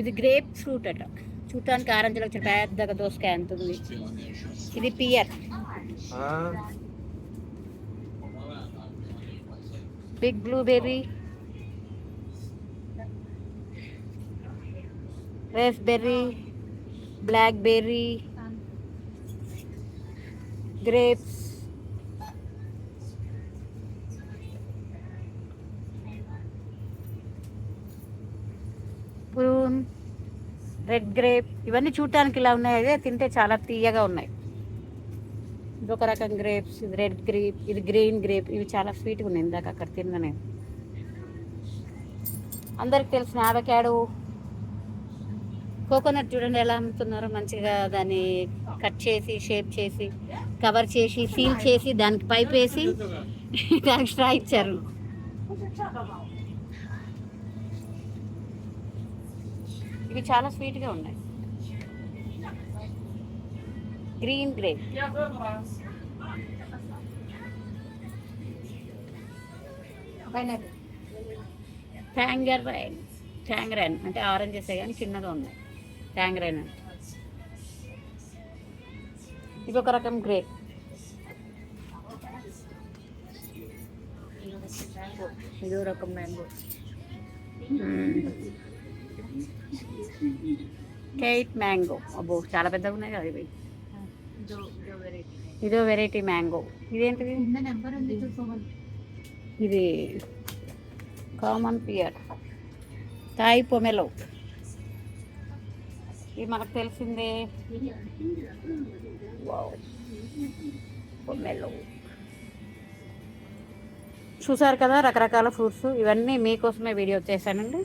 ఇది grape fruit అట. చూడటానికి ఆరెంజ్లో వచ్చిన పెద్దగా దోసకాయ అంత ఉంది. ఇది pear. Big blueberry raspberry blackberry grapes prune red grape ఇవన్నీ చూడటానికి ఇలా ఉన్నాయి. అదే తింటే చాలా తీయగా ఉన్నాయి. ఇది ఒక రకం గ్రేప్స్ ఇది రెడ్ గ్రేప్ ఇది గ్రీన్ గ్రేప్. ఇవి చాలా స్వీట్గా ఉన్నాయి ఇందాక అక్కడ తిన్నా నేను అందరికి తెలిసిన ఆవకాడు. కోకోనట్ చూడండి ఎలా అమ్ముతున్నారో మంచిగా దాన్ని కట్ చేసి షేప్ చేసి కవర్ చేసి సీల్ చేసి దానికి పైప్ వేసి దానికి స్ట్రా ఇచ్చారు. ఇవి చాలా స్వీట్గా ఉన్నాయి. గ్రీన్ గ్రేప్ ట్యాంగరైన్ ట్యాంగరైన్ అంటే ఆరెంజెస్ కానీ చిన్నగా ఉన్నాయి. ట్యాంగరైన్ అంటే ఇది ఒక రకం గ్రేప్ ఇదో రకం మ్యాంగో కేట్ మ్యాంగో అబ్బో చాలా పెద్దగా ఉన్నాయి కదా ఇవి. ఇదో వెరైటీ మ్యాంగో ఇదేంటిది? ఇది కామన్ పియర్ తాయి పొమెలో ఇది మనకు తెలిసిందే. వావ్. పొమెలో చూసారు కదా రకరకాల ఫ్రూట్స్ ఇవన్నీ మీకోసమే వీడియో చేశానండి.